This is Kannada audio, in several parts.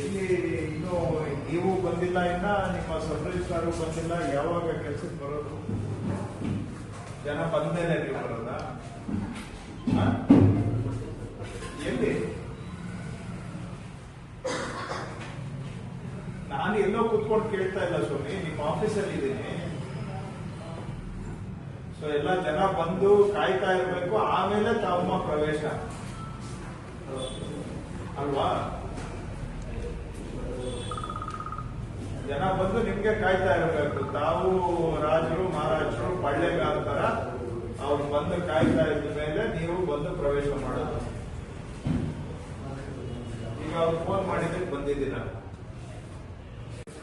ಎಲ್ಲಿ ಇನ್ನೂ ನೀವು ಬಂದಿಲ್ಲ ಇನ್ನ, ನಿಮ್ಮ ಸಬ್ ಬಂದಿಲ್ಲ, ಯಾವಾಗ ಕೆಲ್ಸಕ್ಕೆ ಬರೋದು? ಜನ ಬಂದೇನೆ ನೀವು ಬರೋದಾ? ಎಲ್ಲಿ? ನಾನು ಎಲ್ಲೋ ಕೂತ್ಕೊಂಡು ಕೇಳ್ತಾ ಇಲ್ಲ ಸ್ವಾಮಿ, ನಿಮ್ಮ ಆಫೀಸಲ್ಲಿ ಇದ್ದೀನಿ. ಸೊ ಎಲ್ಲ ಜನ ಬಂದು ಕಾಯ್ತಾ ಇರಬೇಕು, ಆಮೇಲೆ ತಮ್ಮ ಪ್ರವೇಶ. ಅಲ್ವಾ? ಜನ ಬಂದು ನಿಮ್ಗೆ ಕಾಯ್ತಾ ಇರಬೇಕು. ತಾವು ರಾಜರು, ಮಹಾರಾಜರು ತರ ಅವ್ರು ಬಂದು ಕಾಯ್ತಾ ಇದ್ದ ಮೇಲೆ ನೀವು ಬಂದು ಪ್ರವೇಶ ಮಾಡೋದು. ಈಗ ಅವ್ರು ಫೋನ್ ಮಾಡಿದ್ರೆ ಬಂದಿದ್ದೀರ.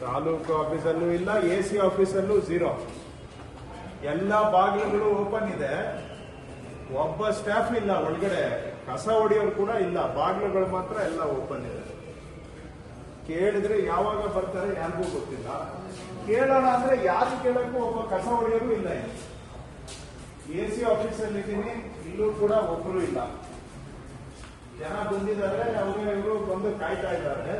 ತಾಲೂಕು ಆಫೀಸಲ್ಲೂ ಇಲ್ಲ, ಎ ಸಿ ಆಫೀಸಲ್ಲೂ ಝೀರೋ. ಎಲ್ಲ ಬಾಗಿಲುಗಳು ಓಪನ್ ಇದೆ. ಒಬ್ಬ ಸ್ಟಾಫ್ ಇಲ್ಲ ಒಳಗಡೆ. ಕಸ ಹೊಡೆಯೋರು ಕೂಡ ಇಲ್ಲ. ಬಾಗಿಲುಗಳು ಮಾತ್ರ ಎಲ್ಲ ಓಪನ್ ಇದೆ. ಕೇಳಿದ್ರೆ ಯಾವಾಗ ಬರ್ತಾರೆ ಯಾರಿಗೂ ಗೊತ್ತಿಲ್ಲ. ಕೇಳೋಣ ಅಂದ್ರೆ ಯಾರು ಕೇಳಕ್ಕೂ ಒಬ್ಬ ಕಸ ಹೊಡೆಯೋರು ಇಲ್ಲ ಎ ಸಿ ಆಫೀಸಲ್ಲಿ ಇದ್ದೀನಿ. ಇಲ್ಲೂ ಕೂಡ ಒಬ್ಬರು ಇಲ್ಲ. ಜನ ಬಂದಿದ್ದಾರೆ. ಅವರು ಇವರು ಬಂದು ಕಾಯ್ತಾ ಇದ್ದಾರೆ.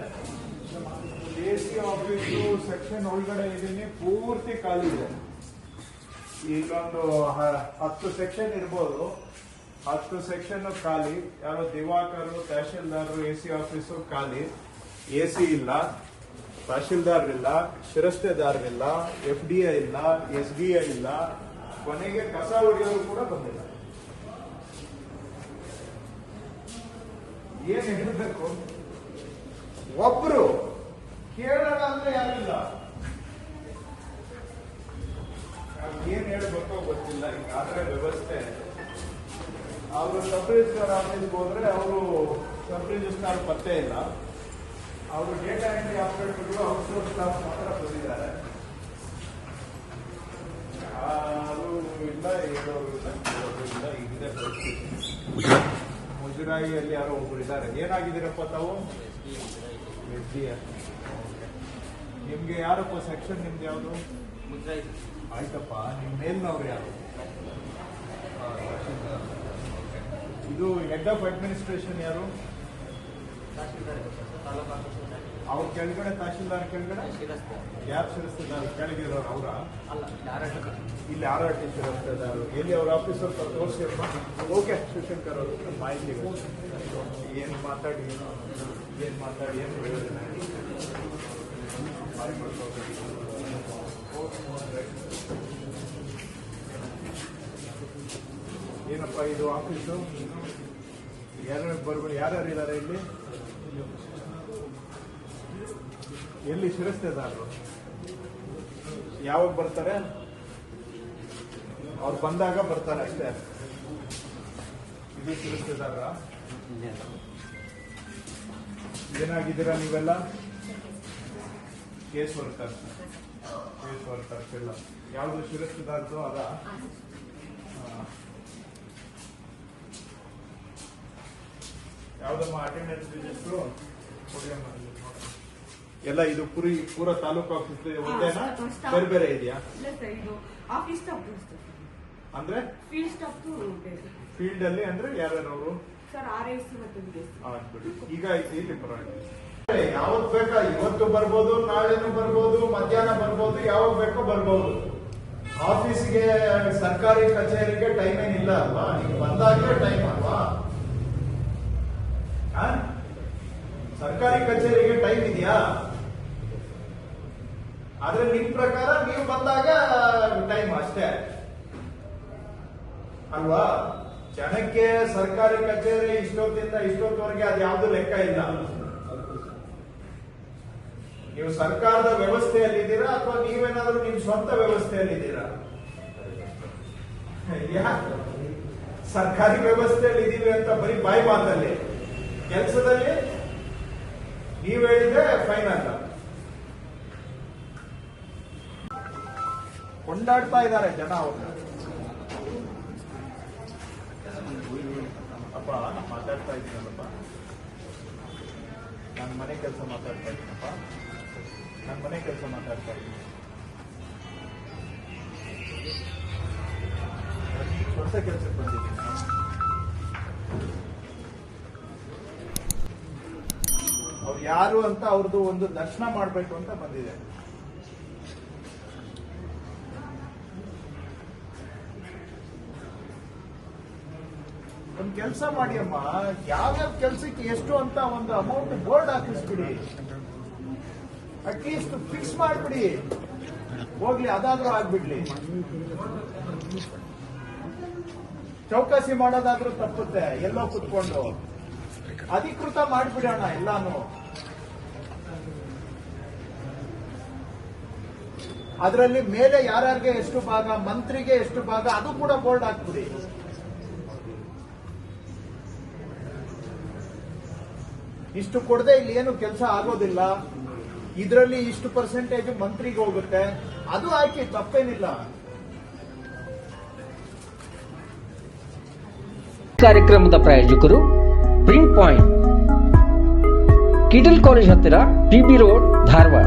ಎ ಸಿ ಆಫೀಸು ಸೆಕ್ಷನ್ ಒಳಗಡೆ ಇದ್ದೀನಿ. ಪೂರ್ತಿ ಖಾಲಿ ಇದೆ. ಈಗೊಂದು ಹತ್ತು ಸೆಕ್ಷನ್ ಇರ್ಬೋದು. ಹತ್ತು ಸೆಕ್ಷನ್ ಖಾಲಿ, ಯಾರು ದಿವಾಕರು, ತಹಶೀಲ್ದಾರರು, ಎ ಸಿ ಆಫೀಸು ಖಾಲಿ, ಎ ಸಿ ಇಲ್ಲ ತಹಶೀಲ್ದಾರ್ ಇಲ್ಲ ಶಿರಸ್ತೆದಾರರಿಲ್ಲ, ಎಫ್ ಡಿ ಐ ಇಲ್ಲ, ಎಸ್ ಡಿ ಐ ಇಲ್ಲ, ಕೊನೆಗೆ ಕಸ ಹೊಡೆಯೋರು ಕೂಡ ಬಂದಿಲ್ಲ. ಏನ್ ಹೇಳಬೇಕು? ಒಬ್ರು ಕೇಳೋಣ ಅಂದ್ರೆ ಯಾರಿಲ್ಲ. ಏನ್ ಹೇಳ್ಬೇಕೋ ಗೊತ್ತಿಲ್ಲ, ಈಗ ಆದ್ರೆ ವ್ಯವಸ್ಥೆ. ಅವರು ಸಬ್ ಕಾರ್ ಆಫೀಸ್ಗೆ ಹೋದ್ರೆ ಅವರು ಸಬ್ ರಿಜಿಸ್ಟ್ರಾರ್ ಪತ್ತೆ ಇಲ್ಲ. ಅವರು ಡೇಟಾ ಎಂಟ್ರಿ ಆಪರೇಟರ್ಗಳು ಔಟ್ಸೋರ್ಸ್ ಸ್ಟಾಫ್ ಮಾತ್ರ ಬಂದಿದ್ದಾರೆ. ಯಾರು ಇಲ್ಲ ಹೇಳೋರು ಇಲ್ಲ ಕೇಳೋರು ಇದೆ ಪರಿಸ್ಥಿತಿ. ಮುಜರಾಯಿಯಲ್ಲಿ ಯಾರೋ ಒಬ್ಬರು ಇದ್ದಾರೆ. ಏನಾಗಿದ್ದೀರಪ್ಪ ತಾವು? ಎಸ್ ಡಿ ನಿಮ್ಗೆ ಯಾರಪ್ಪ ಸೆಕ್ಷನ್ ನಿಮ್ದು ಯಾವುದು? ಆಯ್ತಪ್ಪ ನಿಮ್ ಮೇಲ್ನವ್ರು ಯಾರು. ಇದು ಹೆಡ್ ಆಫ್ ಅಡ್ಮಿನಿಸ್ಟ್ರೇಷನ್ ಯಾರು? ಅವ್ರ ಕೆಳಗಡೆ ತಹಶೀಲ್ದಾರ್ ಕೆಳಗಡೆ? ಯಾರು ಶಿರಸ್ತದಾರ? ಕೆಳಗಿರೋರು ಅವರ? ಇಲ್ಲಿ ಆರ್ ಆರ್ ಟಿ ಶಿರಸ್ತಿದ್ದಾರೆ ಎಲ್ಲಿ ಅವ್ರ ಆಫೀಸರ್ ತೋರಿಸಿರಪ್ಪ ಓಕೆ ಶಿವಶಂಕರ್ ಅವರು ಮಾಹಿತಿ ಏನು ಮಾತಾಡಿ ಏನು ಮಾತಾಡಿ ಏನು ಪ್ರಯೋಜನ ಏನಪ್ಪ ಇದು ಆಫೀಸು? ಯಾರ್ಯಾರು ಯಾರು ಯಾರ್ಯಾರು ಇದ್ದಾರೆ ಇಲ್ಲಿ? ಎಲ್ಲಿ ಶಿರಸ್ತೆದಾರರು? ಯಾವಾಗ ಬರ್ತಾರೆ? ಅವ್ರು ಬಂದಾಗ ಬರ್ತಾರೆ ಅಷ್ಟೇ. ಇದು ಶಿರಸ್ತೆದಾರ ಏನಾಗಿದ್ದೀರಾ ನೀವೆಲ್ಲ? ಕೇಸ್ ವರ್ಕರ್ ಕೇಸ್ ವರ್ಕರ್ಸ್ ಎಲ್ಲ. ಯಾವುದು ಶಿರಸ್ತೆದಾರದು ಅದ? ಎಲ್ಲ ಇದು ಪುರಿ ಪೂರ ತಾಲೂಕು ಆಫೀಸ್ ಒಂದೇನಾ ಬೇರೆ ಬೇರೆ ಇದೆಯಾ? ಇಲ್ಲ ಸರ್ ಇದು ಆಫೀಸ್ ಅಂದ್ರೆ? ಫೀಲ್ಡ್ ಸ್ಟಾಫ್ ಫೀಲ್ಡ್ ಅಲ್ಲಿ ಅಂದ್ರೆ ಯಾರ್ಯಾರು ಅವರು ಸರ್ ಆರ್ ಎಸ್ ಮತ್ತು ಈಗ ಐತಿ ಇಲ್ಲಿ ಪರವಾಗಿಲ್ಲ. ಯಾವಾಗ ಬೇಕಾ? ಇವತ್ತು ಬರ್ಬೋದು ನಾಳೆನೂ ಬರ್ಬೋದು ಮಧ್ಯಾಹ್ನ ಬರ್ಬೋದು ಯಾವಾಗ ಬೇಕೋ ಬರ್ಬೋದು. ಆಫೀಸ್ಗೆ ಸರ್ಕಾರಿ ಕಚೇರಿಗೆ ಟೈಮ್ ಏನಿಲ್ಲ ಅಲ್ವಾ? ನೀವು ಬಂದಾಗಲೇ ಟೈಮ್ ಸರ್ಕಾರಿ ಕಚೇರಿಗೆ ಟೈಮ್ ಇದೆಯಾ? ಆದ್ರೆ ನಿಮ್ ಪ್ರಕಾರ ನೀವು ಬಂದಾಗ ಟೈಮ್ ಅಷ್ಟೇ. ಅಲ್ವಾ? ಜನಕ್ಕೆ ಸರ್ಕಾರಿ ಕಚೇರಿ ಇಷ್ಟೊತ್ತಿಂದ ಇಷ್ಟೊತ್ತವರೆಗೆ ಅದು ಯಾವ್ದು ಲೆಕ್ಕ ಇಲ್ಲ. ನೀವು ಸರ್ಕಾರದ ವ್ಯವಸ್ಥೆಯಲ್ಲಿದ್ದೀರಾ ಅಥವಾ ನೀವೇನಾದ್ರೂ ನಿಮ್ ಸ್ವಂತ ವ್ಯವಸ್ಥೆಯಲ್ಲಿದ್ದೀರಾ? ಯಾಕೆ ಸರ್ಕಾರಿ ವ್ಯವಸ್ಥೆಯಲ್ಲಿ ಇದೀವಿ ಅಂತ ಬರೀ ಬಾಯಿ ಮಾತಲ್ಲಿ. ಕೆಲಸದಲ್ಲಿ ನೀವು ಹೇಳಿದ್ರೆ ಫೈನ್ ಅಂತ. ಕೊಂಡಾಡ್ತಾ ಇದ್ದಾರೆ ಜನ ಅವ್ರನ್ನ ಅಪ್ಪ ನಾನು ಮಾತಾಡ್ತಾ ಇದ್ದೀನಲ್ಲಪ್ಪ. ನಾನು ಮನೆ ಕೆಲಸ ಮಾತಾಡ್ತಾ ಇದ್ದೀನಪ್ಪ. ನಾನು ಮನೆ ಕೆಲಸ ಮಾತಾಡ್ತಾ ಇದ್ದೀನಿ. ಸ್ವಂತ ಕೆಲಸಕ್ಕೆ ಬಂದಿದ್ದೀನಿ. ಯಾರು ಅಂತ ಅವ್ರದ್ದು ಒಂದು ದರ್ಶನ ಮಾಡಬೇಕು ಅಂತ ಬಂದಿದೆ. ಒಂದು ಕೆಲಸ ಮಾಡಿ ಅಮ್ಮ. ಯಾವ್ಯಾವ ಕೆಲ್ಸಕ್ಕೆ ಎಷ್ಟು ಅಂತ ಒಂದು ಅಮೌಂಟ್ ಬೋರ್ಡ್ ಹಾಕಿಸ್ಬಿಡಿ. ಅಟ್ಲೀಸ್ಟ್ ಫಿಕ್ಸ್ ಮಾಡ್ಬಿಡಿ. ಹೋಗ್ಲಿ, ಅದಾದ್ರೂ ಆಗ್ಬಿಡ್ಲಿ. ಚೌಕಾಸಿ ಮಾಡೋದಾದ್ರೂ ತಪ್ಪುತ್ತೆ, ಎಲ್ಲೋ ಕುತ್ಕೊಂಡು. ಅಧಿಕೃತ ಮಾಡಿಬಿಡೋಣ ಎಲ್ಲಾನು. ಅದರಲ್ಲಿ ಮೇಲೆ ಯಾರ್ಯಾರಿಗೆ ಎಷ್ಟು ಭಾಗ, ಮಂತ್ರಿಗೆ ಎಷ್ಟು ಭಾಗ, ಅದು ಕೂಡ ಬೋರ್ಡ್ ಆಗ್ತದೆ ಇಷ್ಟು ಕೊಡದೆ ಇಲ್ಲಿ ಏನು ಕೆಲಸ ಆಗೋದಿಲ್ಲ. ಇದರಲ್ಲಿ ಇಷ್ಟು ಪರ್ಸೆಂಟೇಜ್ ಮಂತ್ರಿಗೆ ಹೋಗುತ್ತೆ. ಅದು ಆಯ್ಕೆ, ತಪ್ಪೇನಿಲ್ಲ. ಕಾರ್ಯಕ್ರಮದ ಪ್ರಾಯೋಜಕರು ಪ್ರಿಂಟ್ ಪಾಯಿಂಟ್ ಕಿಟಲ್ ಕಾಲೇಜ್ ಹತ್ತಿರ ಟಿಬಿ ರೋಡ್ ಧಾರವಾಡ.